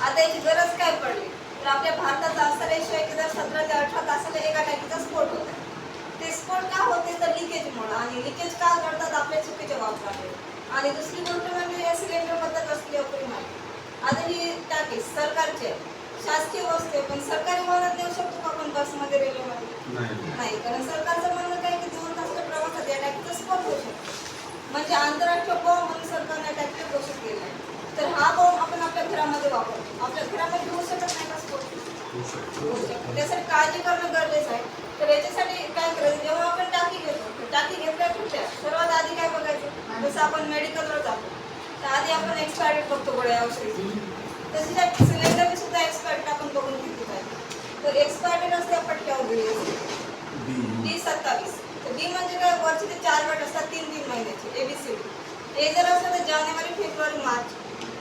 आता याची गरज काय पडली? तर आपल्या भारतात असा रेशो आहे की जर सतरा ते अठरा तासाला एका टाकीचा स्फोट होत आहे ते स्फोट का होते तर लिकेजमुळे आणि लिकेज का करतात आपल्या चुकीच्या वापरामुळे. आणि दुसरी गोष्ट म्हणजे या सिलेंडरबद्दल असली अपुरी माहिती. आता ही टाकी सरकारची शासकीय वस्तू पण सरकारी वाहनात देऊ शकतो का आपण बसमध्ये रेल्वेमध्ये? नाही. नाही. कारण सरकारचं म्हणणं काय की दोन तासाच्या प्रवासात या टाकीचा स्फोट होऊ शकतो. म्हणजे आंतरराष्ट्रीय बॉम्ब म्हणून सरकारने या टाकीला घोषित केलं आहे तर हा बॉम्ब आपण आपल्या घरामध्ये वापरतो. आपल्या घरामध्ये होऊ शकत नाही का स्फोट त्यासाठी काळजी करणं गरजेचं आहे. तर याच्यासाठी काय करायचं? जेव्हा आपण टाकी घेतो टाकी घेतल्या कुठल्या? सर्वात आधी काय बघायचं? जसं आपण मेडिकलवर जातो तर आधी आपण एक्सपायरी बघतो गोळ्या औषधी तशी त्या सिलेंडरची सुद्धा एक्सपायरी आपण बघून घेतली पाहिजे. तर एक्सपायरी असते पट्ट्यावर दिली असते. डी सत्तावीस. तर डी म्हणजे काय? वरचे ते चार गट असतात तीन तीन महिन्याचे एबीसीडी ए जर असलं तर जानेवारी फेब्रुवारी मार्च.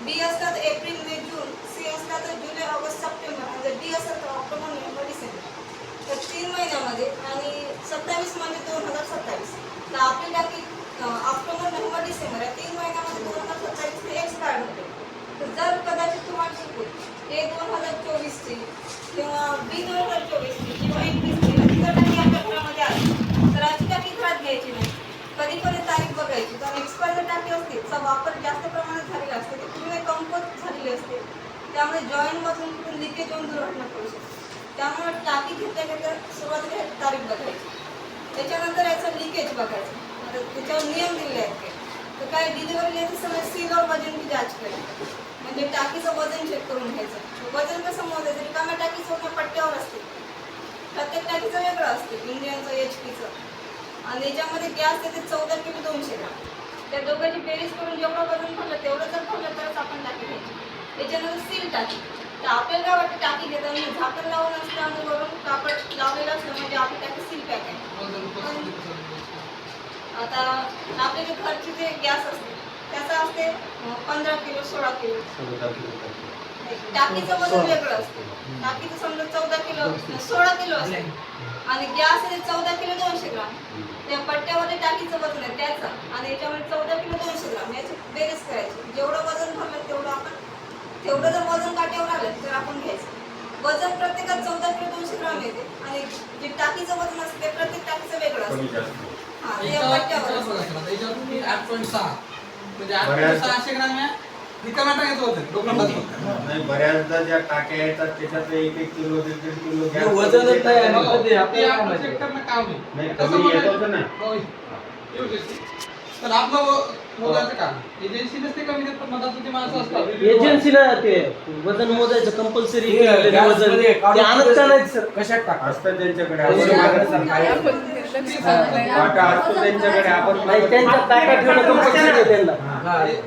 बी असतात एप्रिल मे जून सी असला तर जुलै ऑगस्ट सप्टेंबर. आणि जर डी असेल तर ऑक्टोबर नोव्हेंबर डिसेंबर तर तीन महिन्यामध्ये आणि सत्तावीस म्हणजे दोन हजार सत्तावीस. तर आपली टाकी ऑक्टोबर नोव्हेंबर डिसेंबर या तीन महिन्यामध्ये दोन हजार सत्तावीस ते एक्सपायर होते. तर जर कदाचित तुम्हाला शिकून ए दोन हजार चोवीसची किंवा बी दोन हजार चोवीसची किंवा एकवीसची अशी जर टाकी आपल्या घरामध्ये आली. तर अशी टाकी घरात घ्यायची नाही. कधी कधी तारीख बघायची? कारण एक्सपायर टाकी असते वापर जास्त प्रमाणात झालेला असते ती पूर्ण कंपोज झालेली असते त्यामुळे जॉईंटमधून कुठून लिकेज होऊन दुर्घटना करू शकते. त्यामुळे टाकी घेतल्या घेतल्या सुरुवातीला तारीख बघायची त्याच्यानंतर याचं लिकेज बघायचं. त्याच्यावर नियम दिले आहेत काही तर काय डिलिव्हरी यायचं समय सीलवर वजनची जाच करायची म्हणजे टाकीचं वजन चेक करून घ्यायचं. वजन कसं मोजायचं? रिकाम्या टाकीचं वजन पट्ट्यावर असते. प्रत्येक टाकीचं वेगळं असते इंडियनचं एच पीचं आणि याच्यामध्ये गॅस येते चौदा किलो दोनशे ग्राम. त्या दोघांची बेरीज करून जेवढं वजन भरलं तेवढं जर भरलं तरच आपण टाकी घ्यायची. त्याच्यानंतर सील टाकी. तर आपल्याला काय वाटतं टाकी घेताना झाकण लावून असतं आणि वरून कापड लावलेलं असलं म्हणजे आपली टाकी सील पॅक आहे. आता आपले जे घरचे जे गॅस असते त्याचं असते पंधरा किलो सोळा किलो. टाकीचं वजन वेगळं असतं. टाकीचं समजा चौदा किलो सोळा किलो असते. आणि गॅस आहे चौदा किलो दोनशे ग्राम. त्या पट्ट्यामध्ये टाकीचं वजन आहे त्याचं. आणि याच्यामध्ये चौदा किलो दोनशे ग्राम. याची बेरीज करायची. जेवढं वजन भरलं तेवढं आपण तेवढं जर वजन काट्यावर आलं तर आपण घ्यायचं. वजन प्रत्येकात चौदा किलो दोनशे ग्राम येते. आणि जे टाकीचं वजन असतं ते प्रत्येक टाकीचं वेगळं असतं. हा म्हणजे बऱ्याचदा ज्या टाक्या येतात त्याच्यात एक एक किलो दीड दीड किलो हे वजनच नाही येत ना. आपलं व- मोजायचं काम. एजन्सी नसते कमी देत पण मधात ते माणसं असतात. एजन्सीला ते वजन मोजायचं कंपल्सरी हे वजन. ते आणत का नाही सर कशात टाका असतं त्यांच्याकडे. आपण सरकार असतो त्यांच्याकडे. आपण नाही त्यांच्या ठेवणं कंपल्सरी आहे त्यांना.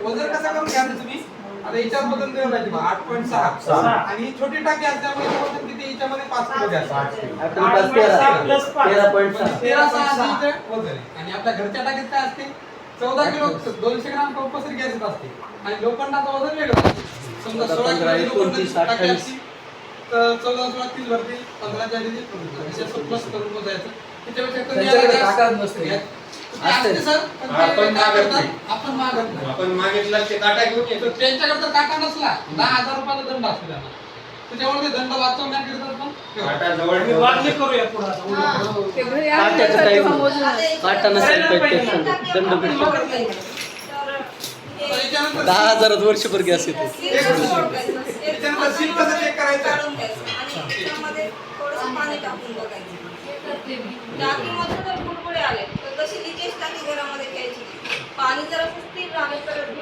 वजन कसं करून घ्या तुम्ही? आता वजन बघा आठ पॉईंट सहा. आणि छोटी टाकी असल्यामुळे वजन किती? याच्यामध्ये पाच किलो तेरा. पॉईंट सहा. तेरा सहा. वजन आणि आपल्या घरच्या टाकीत काय असते? चौदा किलो दोनशे ग्राम कंपल्सरी गॅस येत असते. आणि लोखंडाचं वजन वेगळं असते. समजा सोळा पंधरा, किलो तर चौदा सोळा तीस भरते पंधराच्या आधी प्लस करून ते आपण मागत करतात? नाही. आपण मागत नाही. आपण मागितला ते काटा घेऊन तर येतो. त्यांच्याकडे जर काटा नसला. दहा हजार रुपयाचा दंड असतो त्यांना. त्याच्यामुळे ते दंड वाचवण्याकरिता पण. काटा जवळ आम्ही ठेवतो. मागणी करूया पुढे. आता ते घरी काट्याचं आणलं काही तेव्हा नाही. मोजून. आता काटा नसेल याच्यामध्ये पाहिजे तर टाकी दंड आपण भेटतो. वापरत नाही. तर तर याच्यानंतर दहा हजारात वर्षभर गॅस येतो. टाकीमध्ये जर बुडबुडे आले. तर तशी लिकेज टाकी घरामध्ये घ्यायची? नाही. पाणी जर स्थिर राहिले कारण.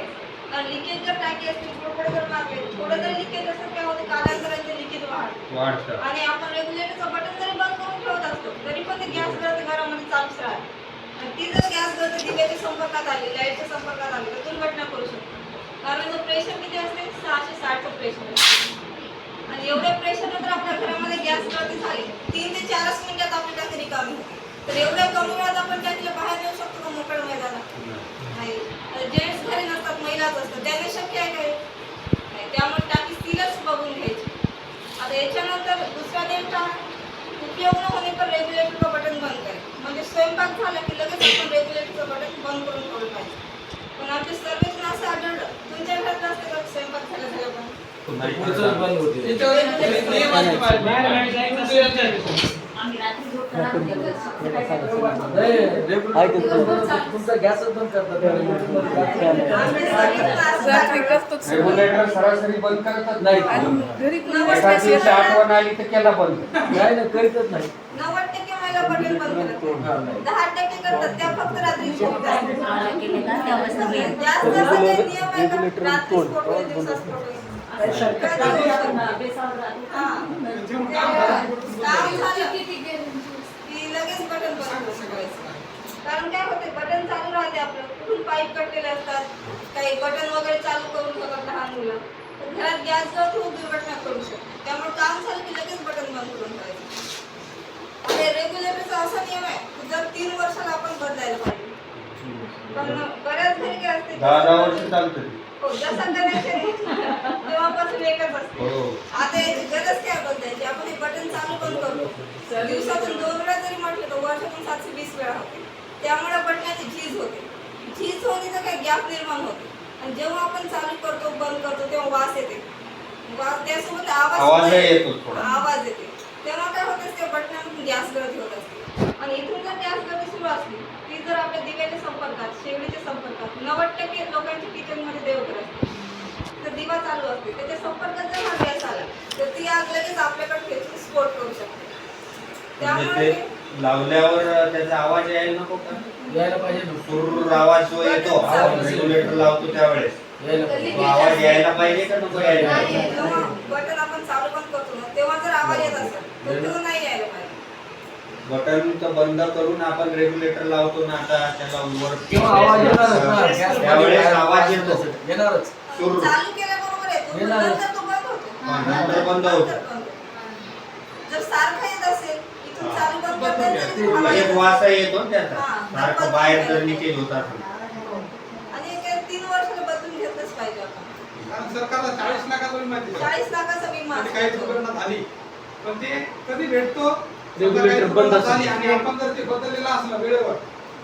लिकेज जर टाकी असतील बुडबुडे जर मारले थोडं जर लिकेज असेल काय होते कालांतराने लिकेज वाढतं. आणि आपण रेग्युलेटरचं बटन जरी बंद करून ठेवत असतो तरी पण ते गॅस गळती घरामध्ये चालूच राहते. आणि ती जर गॅस गळती दिव्याच्या संपर्कात आली लाईटच्या संपर्कात आली तर दुर्घटना करू शकतो. कारण जो प्रेशर किती असते? सहाशे साठचं प्रेशर असते. आणि एवढ्या प्रेशर नंतर आपल्या घरामध्ये गॅस गळती झाली तीन ते चारच मिनिटात आपली टाकी रिकामी होते. तर एवढ्या कमी वेळात आपण टाकीला बाहेर नेऊ शकतो का मोकळ्या मैदानात? नाही. जेंट्स घरी नसतात महिलाच असतात त्यांना शक्य आहे काय नाही त्यामुळे टाकी सीलच बघून घ्यायची आता याच्यानंतर दुसरा का उपयोग न होणे पर रेग्युलेटरचं बटन बंद करे म्हणजे स्वयंपाक झाला की लगेच आपण रेग्युलेटरचं बटन बंद करून ठेवलं पाहिजे पण आमच्या सर्वेच असं आढळलं तुमच्या घरात असते का स्वयंपाक झाला झाल्या पण पुढचं बंद होते याच्यावर तुमचा गॅसच बंद करतात रेग्युलेटर सरासरी बंद करतच नाही आठवण आली तर केला बंद नाही करीतच नाही लगेच बटन बंद करू शकतो. कारण काय होते बटन चालू राहते आपलं. कुठून पाईप कटलेले असतात काही बटन वगैरे चालू करून ठेवतात लहान मुलं. तर घरात गॅस जवळ ठेवून दुर्घटना करू शकतो. त्यामुळे काम झालं की लगेच बटन बंद करून आणि रेग्युलेटरचा असा नियम आहे जर तीन वर्षाला आपण बदलायला पाहिजे. पण बऱ्याच घरी काय असते दहा दहा वर्ष चालतं ते. हो जसं कनेक्शन तेव्हापासून एकच असते. हो. आता याची गरज काय बदलायची? आपण हे बटन चालू करतो दिवसातून दोन वेळा जरी म्हटलं तर वर्षातून सातशे वीस वेळा होते. त्यामुळे बटनाची झीज होते. झीज होणे तर काय गॅप निर्माण होते. आणि जेव्हा आपण चालू करतो बंद करतो तेव्हा वास येते. वास त्यासोबत आवाज येतो. आवाज येते. तेव्हा काय होत असते बटनामधून गॅस गळती होत असते. आणि इथून जर गॅस गळती सुरू असली ती जर आपल्या दिव्याच्या संपर्कात शेगडीच्या संपर्कात नव्वद टक्के लोकांच्या किचनमध्ये देवघर असते. तर दिवा चालू असते. त्याच्या संपर्कात जर हा गॅस आला तर ती आग लगेच आपल्याकडे खेचून स्फोट करू शकते. म्हणजे ते लावल्यावर त्याचा आवाज यायला नको का? यायला पाहिजे ना. सुर आवाज जो येतो रेग्युलेटर लावतो त्यावेळेस. यायला पाहिजे तो आवाज यायला पाहिजे का नको यायला? नाही, पाहिजे बटन आपण चालू बंद करतो ना तेव्हा जर आवाज येत असेल तर तो नाही यायला पाहिजे. बटन तर बंद करून आपण रेग्युलेटर लावतो ना आता त्याला वर किंवा आवाज येणारच ना गॅस त्यावेळेस आवाज येतो. येणारच. सुरू. चालू केल्याबरोबर येतो. पण येणार. नंतर तो बंद होतो. हा, नंतर बंद होतो. नंतर बंद होतो. जर सारखं येत असेल हा. एक वासा येतो त्याचा. सारखं बाहेर जर लिकेज होत असेल आणि एक तीन वर्षाला बदलून घेतलंच पाहिजे आपण कारण सरकारला चाळीस लाखाचा विमा देते. चाळीस लाखाचा विमा कधी काही. दुर्घटना झाली पण ते कधी भेटतो बंद. झाली आणि आपण जर ते बदललेलं असलं वेळेवर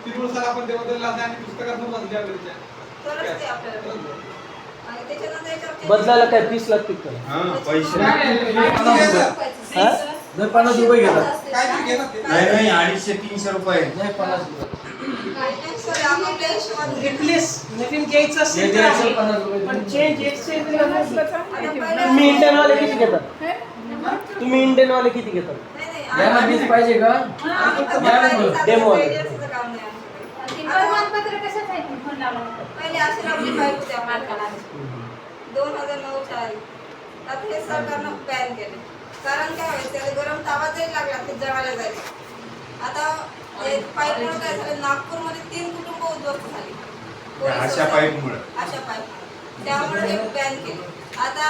तीन वर्षाला आपण ते बदललेलं असलं आणि पुस्तकात नोंद असली आपल्या तरच ते आपल्याला भेटतं. आणि त्याच्यानंतर याच्यावर बदलायला काय तीस लागतील का हा पैसे नाही, पन्नास रुपये घेतात. नाही नाही अडीचशे तीनशे रुपये. नाही पन्नास रुपये. रिप्लेस नवीन घ्यायचं जे असेल तर द्यायचं आहे. पन्नास रुपये. पण. चेंज एक्सचेंज तुम्ही इंडियन वाले किती घेतात? तुम्ही इंडियन वाले किती घेतात? नाही, नाही, यांना वीज पाहिजे का? पहिले अशी पाईप आपल्याला दोन हजार नऊच्या आधी. आता हे सरकारनं बॅन केले कारण काय व्हायचं त्याला गरम तावा जरी लागला ते जळायला जायचं आता पाईपमुळे काय झालं नागपूरमध्ये तीन कुटुंब उद्ध्वस्त झाली. अशा पाईपमुळे. अशा पाईप. त्यामुळे हे बॅन केले. आता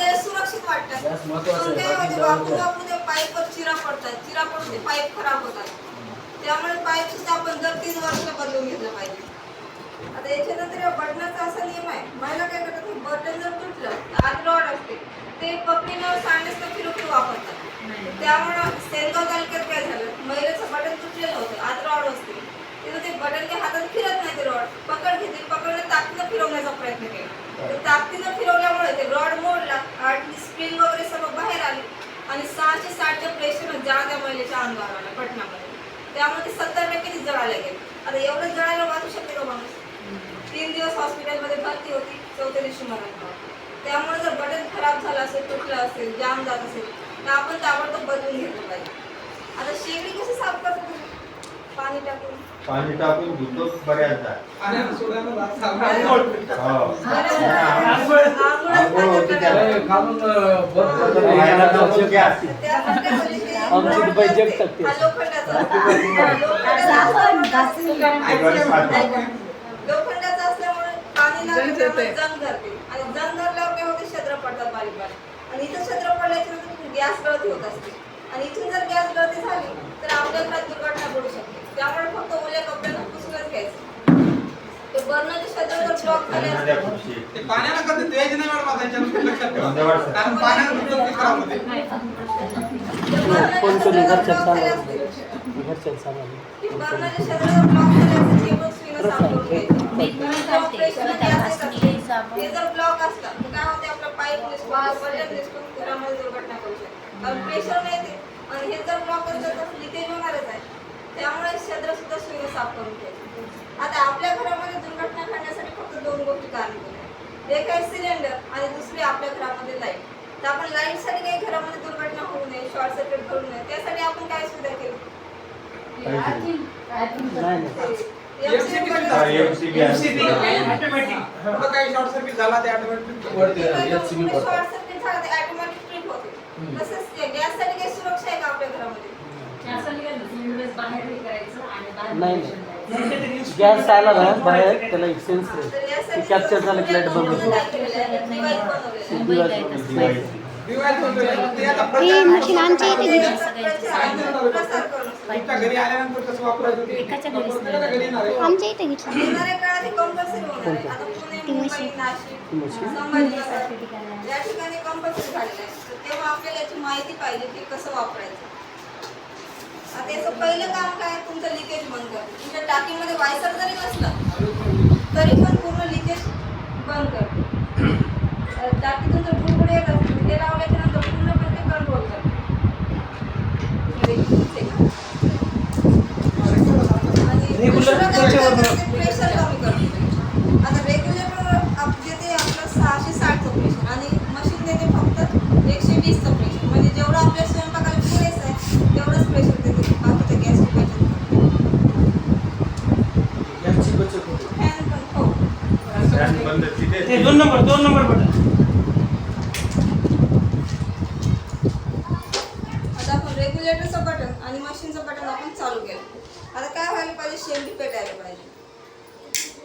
हे सुरक्षित वाटतात आहे. पाईपवर चिरा पडतात. चिरा पडून ते पाईप खराब होतात. त्यामुळे पाईप सुद्धा आपण दर तीन वर्षाला बदलून घेतलं पाहिजे. आता याच्यानंतर बटनाचा असा नियम आहे. महिला काय करतात बटन जर तुटलं तर आत रॉड असते. ते पकडीनं सांडण्याचं फिरू फिरू वापरतात. त्यामुळं सेनगाव तालुक्यात काय झालं? महिलेचं बटन तुटलेलं होतं. आत रॉड असते. तिथं ते बटन ते हातात फिरत नाही ते रॉड. पकड घेतली पकडलं ताकदीनं फिरवण्याचा प्रयत्न केला. तर ताकदीनं फिरवल्यामुळे ते रॉड मोडला. आणि स्प्रिंग वगैरे सगळं बाहेर आली. आणि सहाशे साठच्या प्रेशरनं ज्या त्या महिलेच्या अंगावर आला पटनामध्ये त्यामुळे ते सत्तर टक्के जळायला गेली. आता एवढं जळायला वाचू शकते का माणूस? तीन दिवस हॉस्पिटलमध्ये भरती होती चौथ्या दिवशी मरण. त्यामुळे जर बटन खराब झालं असेल तुटलं असेल जाम जात असेल तर आपण ताबडतोब बदलून घेतलं पाहिजे आता शेगडी कशी साफ करतो तुम्ही? पाणी टाकून पाणी टाकून धुतो बऱ्याचदा. हो. हे म्हणजे आमची दुबई जग. हा लोखंडाचा हा, लोखंडाचा असल्यामुळे- गरज पाहतो. लोखंडाचं असल्यामुळे पाणी जंग धरते. जंग धरते आणि जंग धरल्यावर काय होते? छद्र पडतात बारीक बारीक आणि इथं छद्र पडल्याच्या नंतर गॅस गळती होत असते. आणि इथून जर गॅस गळती झाली तर आपल्या घरात दुर्घटना पडू शकते. त्यामुळे फक्त ओल्या कपड्यानं पुसूनच घ्यायचं. ते बर्नरचे छद्र जर ब्लॉक झाले त्यांना द्या असतील. खुर्ची. ते पाण्यानं कधी द्यायचे नाही मॅडम आता याच्यावर लक्षात ठेवा. कारण पाण्यानं पीक खराब होते. ते बर्नरचे फोन छद्र करून जर घरच्यात block झाले सांगा. असतील. घरच्यात सांगा. बर्नरचे छद्र जर ब्लॉक झाले ते पण सुईनं साफ करून घ्यायचं. ऑपरेशन गॅस येतात हे जर ब्लॉक असला तर काय होते आपलं पाईप निसटून बटन निसटून घरामध्ये दुर्घटना करू शकते कारण प्रेशर नाही ते आणि हे जर ब्लॉक असलं तर लिकेज होणारच आहे त्यामुळे क्षेत्र सुद्धा सुविधा साफ करून घ्यायची आता आपल्या घरामध्ये दुर्घटना घडण्यासाठी फक्त दोन गोष्टी कारणीभूत आहेत एक आहे सिलेंडर आणि दुसरी आपल्या घरामध्ये लाइट तर आपण लाईटसाठी काही घरामध्ये दुर्घटना होऊ नये शॉर्ट सर्किट घडू नये त्यासाठी आपण काय सुविधा केली नाही नाही MCB हा, ऑटोमॅटिक कुठं काही शॉर्ट सर्किट झाला ते ऑटोमॅटिक वरती पडतं. घरामध्ये? नाही गॅस आला ना बाहेर त्याला एक सेन्स तर आहे यासाठी कॅप्चर झालं हे मशीन आमच्या इथे घेऊन. आमच्या इथे घेतलं. ती मशीन. या ठिकाणी कंपल्सरी झालेलं आहे. तर तेव्हा आपल्याला याची माहिती पाहिजे की कसं वापरायचं. आता याचं पहिलं काम काय? तुमचं लिकेज बंद कर तुमच्या टाकीमध्ये वायसर जरी नसलं तरी पण पूर्ण लिकेज बंद कर टाकीतून जर बुडबुडे येत ते लावल्याच्या नंतर पूर्णपणे ते? प्रेशर कमी करते. आता आप देते आपलं सहाशे साठचं प्रेशर आणि मशीन देते फक्त एकशे वीसचं प्रेशर म्हणजे जेवढं आपल्या स्वयंपाकाला पुरेसं आहे तेवढंच प्रेशर देते. बाकी तर गॅसची बचत गॅसची बचत होते. फॅन पण हो. ते दोन नंबर दोन नंबर बटन आता आपण रेग्युलेटरचं बटन आणि मशीनचं बटन आपण चालू केलं आता काय व्हायला पाहिजे शेंडी पेटायला पाहिजे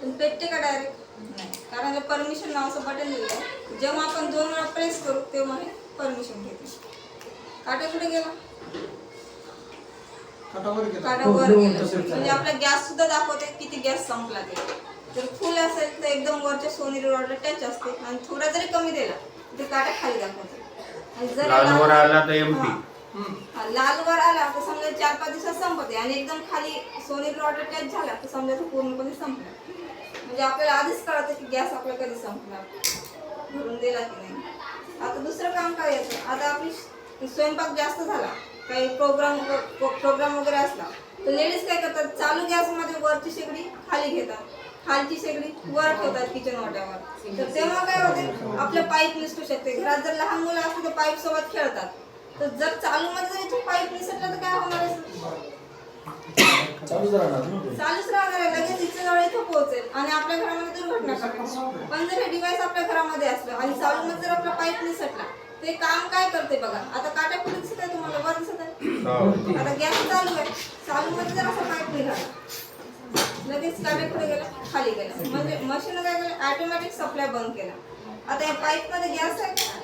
पण पेटते का डायरेक्ट नाही कारण परमिशन नावाचं बटन दिलं आहे जेव्हा आपण दोन वेळा प्रेस करू तेव्हा हे परमिशन घेते काटा कुठे गेला काटावर गेला. वर गेला. म्हणजे आपला गॅस सुद्धा दाखवते किती गॅस संपला ते. जर फुल असेल तर एकदम वरच्या सोनेरी रॉडला टच असते आणि थोडा जरी कमी दिला ते काटा खाली दाखवते. आणि जर लालवर लाल- आला तर एमटी. हम्म. हा, लाल वर आला तर समजा चार पाच दिवसात संपते. आणि एकदम खाली सोनेरी रॉड टच झाला तर समजा तो पूर्णपणे संपला. म्हणजे आपल्याला आधीच कळतं की गॅस आपला कधी संपला. भरून दिला की नाही. आता दुसरं काम काय येतं आता आपली स्वयंपाक जास्त झाला. काही प्रोग्राम प्रोग्राम वगैरे असला तर लेडीज काय करतात चालू गॅसमध्ये वरची शेगडी खाली घेतात. खालची शेगडी वर ठेवतात किचन वाट्यावर. तर तेव्हा काय होते आपलं पाईप निसटू शकते. घरात जर लहान मुलं असतील तर पाईप सोबत खेळतात. तर जर चालू मध्ये जर पाईप निसटला तर काय होणार आहे? चालूच राहणार आहे. लगेच इथं जवळ इथं पोहोचेल. आणि आपल्या घरामध्ये दुर्घटना पण जर हे डिव्हाइस आपल्या घरामध्ये असलं आणि चालू मध्ये जर आपला पाईप निसटला ते काम काय करते बघा. आता काटा कुठे दिसत आहे तुम्हाला वर दिसत आहे. आता गॅस चालू आहे. चालू मध्ये जर असा पाईप निघाला. लगेच काटा कुठे गेला खाली गेला. म्हणजे मशीन काय केलं? ऑटोमॅटिक सप्लाय बंद केला. आता या पाईपमध्ये गॅस आहे का?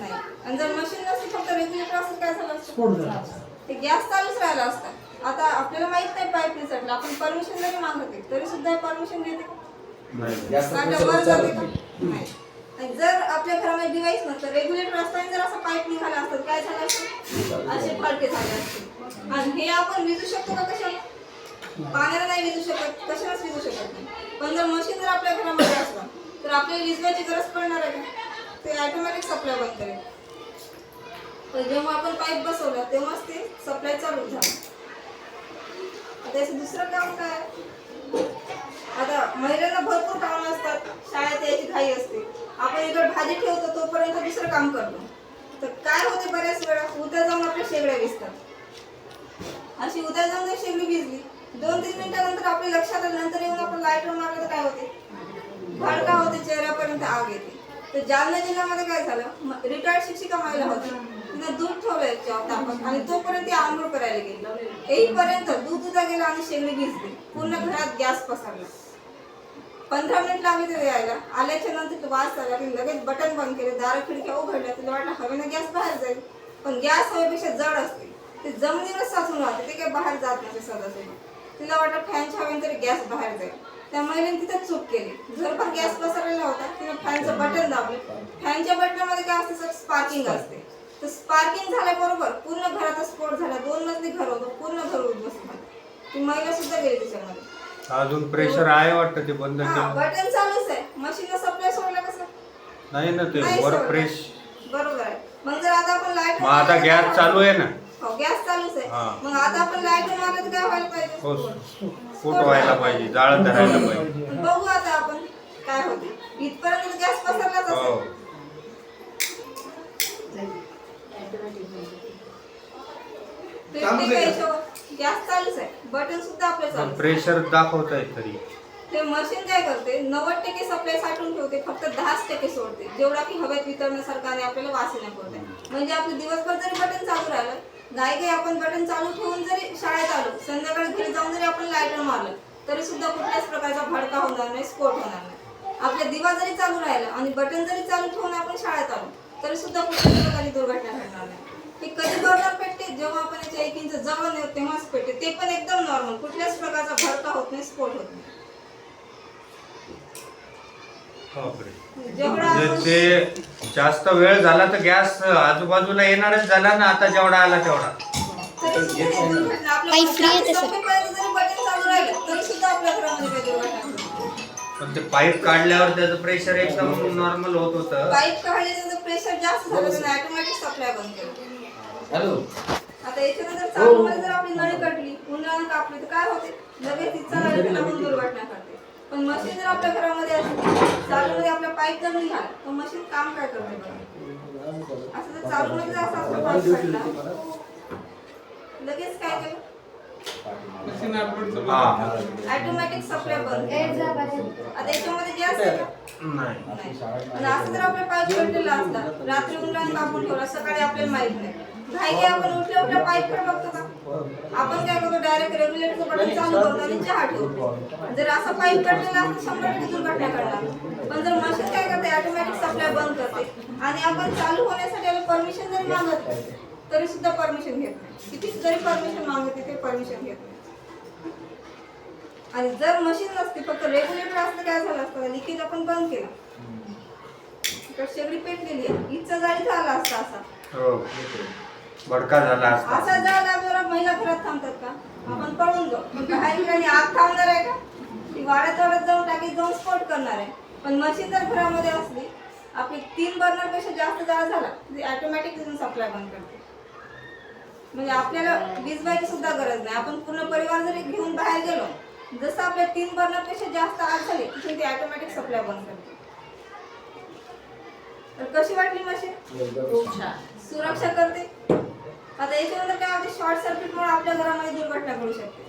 नाही. आणि जर मशीन नसती फक्त रेग्युलेटर असेल काय झालं असतं? ते गॅस चालूच राहिला असता. आता आपल्याला माहीत नाही पाईप निसटला. आपण परमिशन जरी मागते तरी सुद्धा परमिशन देते. का? काटा वर जाते चालत का? नाही. आणि जर आपल्या घरामध्ये डिवाईस नसतं रेग्युलेटर असताना जर असा पाईप निघाला असतं काय झालं असतं? असे फडके झाले असते. आणि हे आपण विजू शकतो का कशाला? पाण्याला नाही विजू शकत. कशालाच विजू शकत नाही. पण जर मशीन जर आपल्या घरामध्ये असलं तर आपल्याला विजवायची गरज पडणार आहे का? ते ऑटोमॅटिक सप्लाय बंद करेल. तर जेव्हा आपण पाईप बसवला तेव्हाच ते सप्लाय चालू झालं. आता याचं दुसरं काम काय? आता महिलांना भरपूर कामं असतात. शाळेत यायची घाई असते. आपण इकडे भाजी ठेवतो तोपर्यंत दुसरं काम करतो. तर काय होते बऱ्याच वेळा? उद्या जाऊन आपल्या शेगड्या भिजतात अशी उद्या जाऊन शेगडी भिजली दोन तीन मिनिटानंतर आपल्या लक्षात आलं नंतर येऊन आपण लाईटवर मारलं तर काय होते? भडका होते चेहऱ्यापर्यंत आग येते. तर जालना जिल्ह्यामध्ये काय झालं? रिटायर्ड शिक्षिका महिला होती तिने दूध ठेवलं याच्यावर तापत आणि तोपर्यंत आंघोळ करायला गेली. येईपर्यंत दूध उद्या गेला आणि शेगडी भिजली पूर्ण घरात गॅस पसरला. पंधरा मिनिट लागले ते यायला. आल्याच्यानंतर वास आला की लगेच बटन बंद केले दार खिडक्या उघडल्या तिला वाटलं हवेनं गॅस बाहेर जाईल. पण गॅस हवेपेक्षा जड असते. ते जमिनीवर साचून राहते ते काही बाहेर जात नसते सहजासहजी तिला वाटलं फॅनच्या हवेनं तरी गॅस बाहेर जाईल. त्या महिलेने तिथं चूक केली. जर पण गॅस पसरलेला होता तिने फॅनचं बटन दाबलं. फॅनच्या बटनामध्ये काय असते सर स्पार्किंग असते. तर स्पार्किंग झाल्याबरोबर पूर्ण घराचा स्फोट झाला दोन मजली घर होतं पूर्ण घर उद्ध्वस्त झालं. ती महिला सुद्धा गेली त्याच्यामध्ये. अजून प्रेशर आहे वाटतं ते बंद हा केलं. बटन चालूच आहे. मशीनला सप्लाय सोडलं कसं? नाही ना ते नाही वर सोडलं. प्रेस बरोबर आहे. मग जर आता आपण लाइट मग आता गॅस चालू आहे ना. हो गॅस चालूच आहे. हा. मग आता आपण लाइट मारलं तर काय व्हायला पाहिजे? हो फूट व्हायला पाहिजे जाळ धरायला पाहिजे. पण बघू आता आपण काय होते. इथपर्यंत गॅस पसरलाच हो. असेल ते- चालूच ते आहे काय का? हिशोब गॅस चालूच आहे. बटन सुद्धा आपलं चालू. प्रेशर दाखवत आहे तरी. ते मशीन काय करते? नव्वद टक्के सप्लाय साठवून ठेवते फक्त दहाच टक्के सोडते. जेवढा की हवेत वितरण्यासारखा आणि आपल्याला वास येण्यापुरते म्हणजे आपलं दिवसभर जरी बटन चालू राहिलं गाय गाय आपण बटन चालू ठेवून जरी शाळेत आलो संध्याकाळी घरी जाऊन जरी आपण लाईटर मारलं तरी सुद्धा कुठल्याच प्रकारचा भडका होणार नाही स्फोट होणार नाही. आपल्या दिवा जरी चालू राहिला आणि बटन जरी चालू ठेवून आपण शाळेत आलो तरी सुद्धा कुठल्याच प्रकारची दुर्घटना घडणार नाही. कधी बर्नर पेटते जेव्हा आपण याच्या एक इंच जवळ नेऊ तेव्हाच पेटते. ते पण एकदम नॉर्मल कुठल्याच प्रकारचा भडका होत नाही स्फोट होत नाही. जेवढा म्हणजे आपण- ते जास्त वेळ झाला तर गॅस आजूबाजूला येणारच झाला ना आता जेवढा आला तेवढा. तरी सुद्धा दुर्घटना आपल्या काही free आहे घरात तसं? संपेपर्यंत जरी बटन चालू राहिलं तरी सुद्धा आपल्या घरामध्ये काही दुर्घटना घडते. पण ते पाईप काढल्यावर त्याचं प्रेशर एकदम नॉर्मल होत होतं. पाईप काढले त्याचं प्रेशर जास्त झालं तर ऑटोमॅटिक सप्लाय बंद केलं. हॅलो. आता याच्यानंतर चालूमध्ये जर आपली नळी कटली उन्हाळ्यात कापली तर काय होते? लगेच तिचा नळी लागून दुर्घटना घडते पण मशीन जर आपल्या घरामध्ये असली चालूमध्ये आपल्या पाईप जर निघाला तर मशीन काम काय करते बघा? असं जर चालूमध्ये जर असं आपला पाईप काढला लगेच काय केलं? मशीन चालू हा. ऑटोमॅटिक सप्लाय बंद आता याच्यामध्ये नाही. नाही. असं जर आपल्या पाईप कटलेला असला रात्री उन्हाळ्यात कापून ठेवला सकाळी आपल्याला माहीत नाही. घाई घाई आपण उठल्या उठल्या पाईपकडे बघतो का? आपण काय करतो डायरेक्ट रेग्युलेटरचं बटन चालू करतो आणि चहा ठेवतो. जर असा पाईप कटलेला असता शंभर टक्के दुर्घटना घडणार. पण जर मशीन काय करते ऑटोमॅटिक सप्लाय बंद करते. आणि आपण चालू होण्यासाठी परमिशन जरी मागत तरी सुद्धा परमिशन घेत किती जरी परमिशन मागते ते परमिशन घेत आणि जर मशीन नसती फक्त रेग्युलेटर असतं काय झालं असतं? लिकेज आपण बंद केलं? तर शेगडी पेटलेली आहे. इथचा जाळी झाला असता असा. हो. भडका झाला असता. असा महिला घरात थांबतात का? आपण पळून जाऊ. बाहेर ठिकाणी आग थांबणार आहे का? ती वाड्यात वाड्यात जाऊन टाकीत जाऊन स्फोट करणार आहे. पण मशीन जर घरामध्ये असली आपली तीन बर्नरपेक्षा जास्त जाळ झाला ती ऑटोमॅटिक तिथून सप्लाय बंद करते. म्हणजे आपल्याला वीज बाईची सुद्धा गरज नाही. आपण पूर्ण परिवार जरी घेऊन बाहेर गेलो जसं आपल्या तीन बर्नरपेक्षा जास्त आग झाली तिथून ती ऑटोमॅटिक सप्लाय बंद करते. तर कशी वाटली मशीन? सुरक्षा करते. याच्यावर काय होते शॉर्ट सर्किटमुळे आपल्या घरामध्ये दुर्घटना घडू शकते.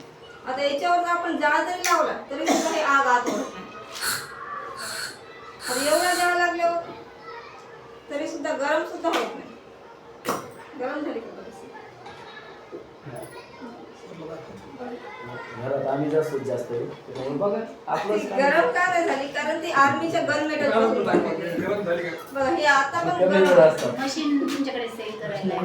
आता याच्यावर आपण जाळ जरी लावला तरी सुद्धा हे आग आत होत नाही. आता एवढा जाळ लागल्यावर तरी सुद्धा गरम सुद्धा होत नाही. गरम झाली का परिस्थिती? घरात आम्ही जास्तच जास्त आहे त्याच्यामुळे बघा आपलं ती गरम का नाही झाली कारण ती आर्मीच्या गन मेटलपासून बनलेली आहे. गरम झाली का? बघा हे आता पण कमी गरम वेळ आहे. असतात मशीन तुमच्याकडे सेल करायला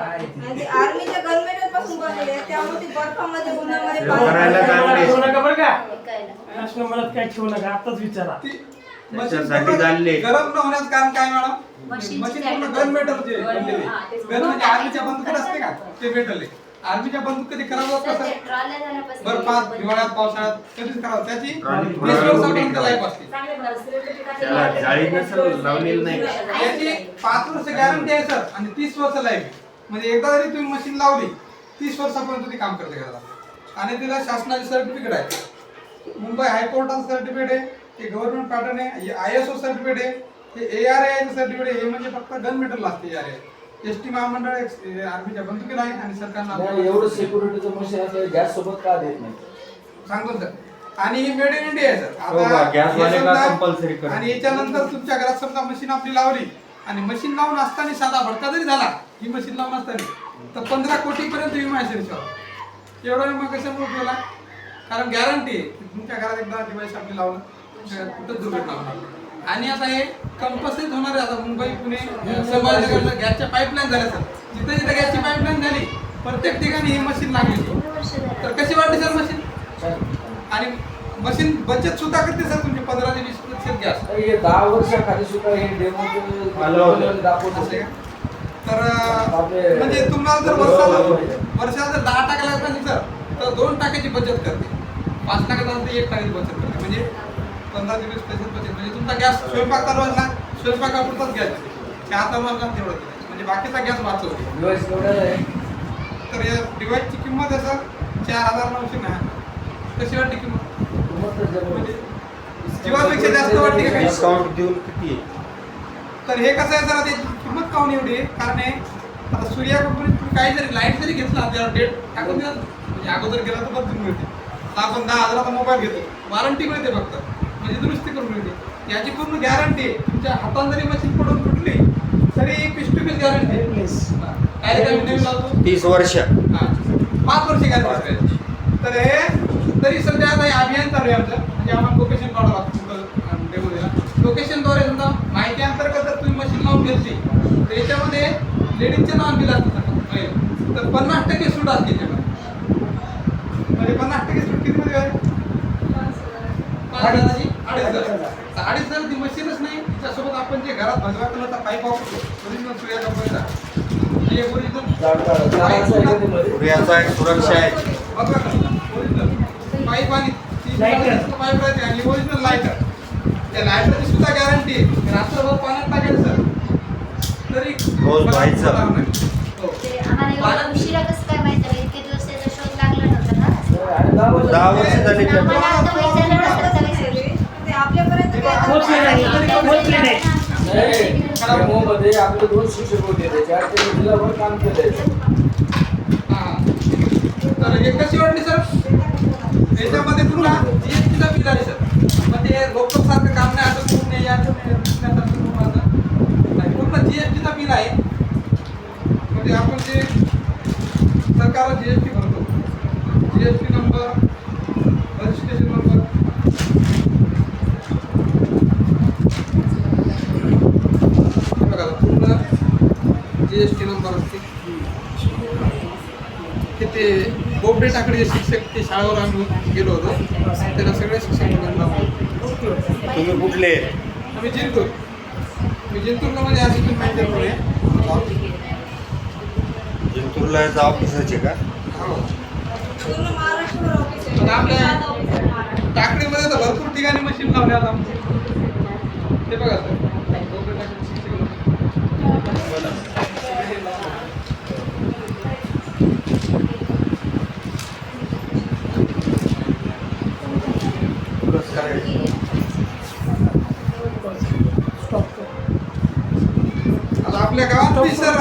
आहे. आणि ती आर्मीच्या गन मेटलपासून बनलेली आहे त्यामुळे ती बर्फामध्ये उन्हामध्ये सेवा करायला पाणी- चांगली. ठेवू नका बरं का ऐकायला प्रश्न मनात काय ठेवू नका आताच विचारा त्याच्यासाठी. गरम न होण्याचं कारण काय मॅडम मशीनची मशीन पूर्ण? गन गन- बनलेले. गन म्हणजे आर्मीच्या बंदूक असते का ते मेटल आहे आर्मीच्या बंदूक कधी खराब होत कसं ते ट्रॉल्या झाल्यापासून बर्फात हिवाळ्यात पावसाळ्यात कधीच खराब त्याची वीस वर्षापर्यंत लाईफ असते चांगले बरं, त्याला जाळी नसेल लावलेली नाही. याची पाच वर्ष गॅरंटी आहे सर. आणि तीस वर्ष लाईफ म्हणजे एकदा जरी तुम्ही मशीन लावली तीस वर्षापर्यंत ती काम करते घरात आणि तिला शासनाचे सर्टिफिकेट आहे. मुंबई हायकोर्टाचं सर्टिफिकेट आहे. हे गव्हर्नमेंट पॅटर्न आहे. आय एस ओ सर्टिफिकेट आहे. हे ए आर आय सर्टिफिकेट आहे. हे म्हणजे फक्त गन मेटल असते A R I S T महामंडळ आर्मीच्या बंदुकीला आहे आणि सरकारनं नाही एवढं सिक्युरिटीचं मशीन असलं गॅस सोबत का देत नाही सांगतो सर आणि ही मेड इन इंडिया आहे सर हो का? गॅस वाले हे का समजा- compulsory करतात? आणि याच्यानंतर तुमच्या घरात समजा मशीन आपली लावली आणि मशीन लावून असताना साधा भडका जरी झाला ही मशीन लावून असताना तर पंधरा कोटी पर्यंत विमा आहे सर एवढा विमा कशामुळे केला कारण गॅरंटी आहे की तुमच्या घरात एकदा डिवाइस आपली लावलं तुमच्या घरात कुठं दुर्घटना होणार नाही. आणि आता हे कंपल्सरीच होणार आहे आता मुंबई पुणे संभाजीनगरला गॅसच्या पाईपलाईन झाल्या सर जिथे जिथे गॅसची पाईपलाईन झाली प्रत्येक ठिकाणी ही मशीन लागली. तर कशी वाटली सर मशीन. आणि मशीन बचत सुद्धा करते सर तुमची पंधरा ते वीस प्रतिशत गॅस हे दहा वर्षाखाली सुद्धा हे डेमो. दाखवत असे होते का? तर म्हणजे तुम्हाला जर वर्षाला वर्षाला जर दहा टाका लागत असेल सर तर दोन टाक्याची बचत करते पाच तर एक टाकायची बचत करते म्हणजे पंधरा ते वीस पैसे म्हणजे तुमचा गॅस स्वयंपाक चालू असला स्वयंपाकापुरताच गॅस चहा चालू असला तेवढं. म्हणजे बाकीचा गॅस वाचवतो तर या डिवाइसची किंमत आहे सर चार हजार नऊशे ना कशी वाटते किंमत. म्हणजे जीवापेक्षा जास्त वाटते का? डिस्काउंट देऊन किती तर हे कसं आहे जरा त्याची किंमत काऊन एवढी कारण हे आता सूर्या कंपनीत तुम्ही काही जरी लाइट जरी घेतला त्यावर डेट टाकून द्या म्हणजे अगोदर गेला तर बदलून मिळते. आपण दहा हजाराचा मोबाईल घेतो. वॉरंटी मिळते फक्त. म्हणजे दुरुस्ती करून मिळते याची पूर्ण गॅरंटी आहे. तुमच्या हातात जरी मशीन पडून फुटली तरी पीस टू पीस गॅरंटी आहे डायरेक्ट आम्ही नवीन लावतो? तीस वर्ष. हा. पाच वर्ष गॅरंटी तर हे तरी सध्या आता हे अभियान चालू आहे आमचं म्हणजे आम्हाला लोकेशन काढावं लागतं डेमो द्यायला. लोकेशनद्वारे समजा माहिती अंतर्गत जर तुम्ही मशीन लावून घेतली तर याच्यामध्ये लेडीजचे नाव दिलं असतं. तर पन्नास टक्के सूट असते याच्यामध्ये. म्हणजे पन्नास टक्के सूट किती मध्ये पाच हजाराची? अडीच हजार अडीच हजार ती मशीनच नाही. त्याच्यासोबत आपण जे घरात भगवा कलरचा पाईप वापरतो ओरिजिनल सूर्या कंपनीचा हे ओरिजिनल एक सुरक्षा आहे. बघा ना, ओरिजिनल पाईप आणि ती Lighter. पाईप राहते आणि ओरिजिनल लायटर त्या लायटरची सुद्धा गॅरंटी आहे. रात्रभर पाण्यात टाकायचं सर तरी रोज. हो. ते आम्हाला एवढं उशिरा कसं काय माहिती झालं इतके दिवस त्याचा शोध लागला नव्हता ना? तर दहा वर्ष झाली आम्हाला त्याला आता माहिती झालं नसतं सगळी सगळी. ते आपल्यापर्यंत नाही. आपले दोन शिक्षक होते जिल्हाभर काम केलंय हा. तर हे कशी वाटली सर याच्यामध्ये पुन्हा जीएसटीचा बिल आहे सर मग ते लोकल सारखं काम नाही आता पूर्ण या पूर्ण असं नाही, पूर्ण जीएसटीचा बिल आहे म्हणजे आपण जे सरकारला जीएसटी भरतो जीएसटी नंबर रजिस्ट्रेशन नंबर हे बघा पूर्ण जीएसटी नंबर असते की ते बोबडे टाकडे शिक्षक ते शाळेवर आम्ही गेलो होतो त्याला सगळे शिक्षक तुम्ही कुठले आम्ही जिंतूर मी जिंतूरला म्हणजे मॅनेजर म्हणून आहे. जिंतूरला का हो. महाराष्ट्रभर ऑफिस आहे पण आपल्या- ऑफिस आहे महाराष्ट्रात. टाकडीमध्ये तर भरपूर ठिकाणी मशीन लावले आता आमचे ते बघा सर बोबडे टाकडे शिक्षक लोक. आता आपल्या गावात बी सर